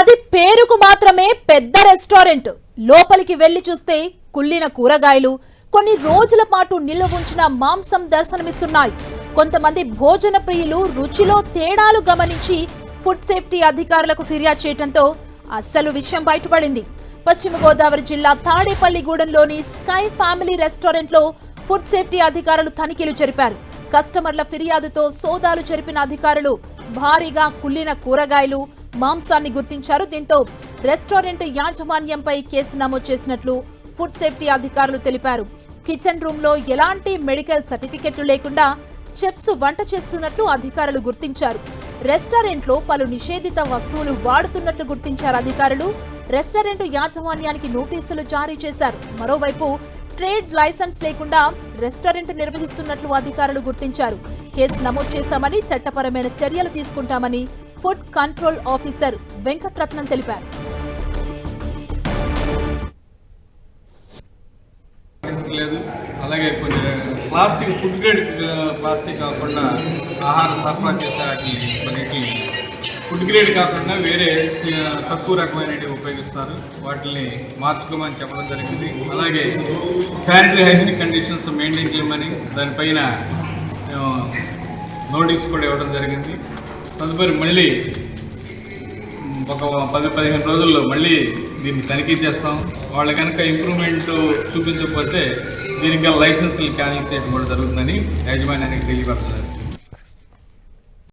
అది పేరుకు మాత్రమే పెద్ద రెస్టారెంట్. లోపలికి వెళ్ళి చూస్తే కుళ్ళిన కూరగాయలు కొన్ని రోజుల పాటు నిల్వ ఉంచిన మాంసం దర్శనమిస్తున్నాయి. కొంతమంది భోజన ప్రియులు రుచిలో తేడాలు గమనించి ఫుడ్ సేఫ్టీ అధికారులకు ఫిర్యాదు చేయడంతో అస్సలు విషయం బయటపడింది. పశ్చిమ గోదావరి జిల్లా తాడేపల్లిగూడెంలోని స్కై ఫ్యామిలీ రెస్టారెంట్లో ఫుడ్ సేఫ్టీ అధికారులు తనిఖీలు జరిపారు. కస్టమర్ల ఫిర్యాదుతో సోదాలు జరిపిన అధికారులు భారీగా కుళ్ళిన కూరగాయలు మాంసాన్ని గుర్తించారు. దీంతో రెస్టారెంట్ యాజమాన్యంపై కేసు నమోదు చేసినట్లు ఫుడ్ సేఫ్టీ అధికారులు తెలిపారు. కిచెన్ రూమ్లో ఎలాంటి మెడికల్ సర్టిఫికెట్లు లేకుండా చెప్స్ వంట చేస్తున్నట్లు అధికారులు గుర్తించారు. రెస్టారెంట్లో పలు నిషేధిత వస్తువులు వాడుతున్నట్లు గుర్తించారు అధికారులు. రెస్టారెంట్ యాజమాన్యానికి నోటీసులు జారీ చేశారు. మరోవైపు ట్రేడ్ లైసెన్స్ లేకుండా రెస్టారెంట్ నిర్వహిస్తున్నట్లు అధికారులు గుర్తించారు. కేసు నమోదు చేశామని చట్టపరమైన చర్యలు తీసుకుంటామని ఫుడ్ కంట్రోల్ ఆఫీసర్ వెంకట్రత్నం తెలిపారు. లేదు. అలాగే కొన్ని ప్లాస్టిక్ ఫుడ్ గ్రేడ్ ప్లాస్టిక్ కాకుండా ఆహారం సరఫరా చేసే వాటిని కొన్నిటిని ఫుడ్ గ్రేడ్ కాకుండా వేరే తక్కువ రకమైనవి ఉపయోగిస్తారు. వాటిని మార్చుకోమని చెప్పడం జరిగింది. అలాగే శానిటరీ హైజీనిక్ కండిషన్స్ మెయింటైన్ చేయమని దానిపైన నోటీస్ కూడా ఇవ్వడం జరిగింది. తదుపరి మళ్ళీ ఒక పది పదిహేను రోజుల్లో మళ్ళీ దీన్ని తనిఖీ చేస్తాం. వాళ్ళు కనుక ఇంప్రూవ్మెంట్ చూపించకపోతే దీనికి లైసెన్సులు క్యాన్సిల్ చేయడం కూడా జరుగుతుందని యాజమాన్యానికి తెలియపరచడం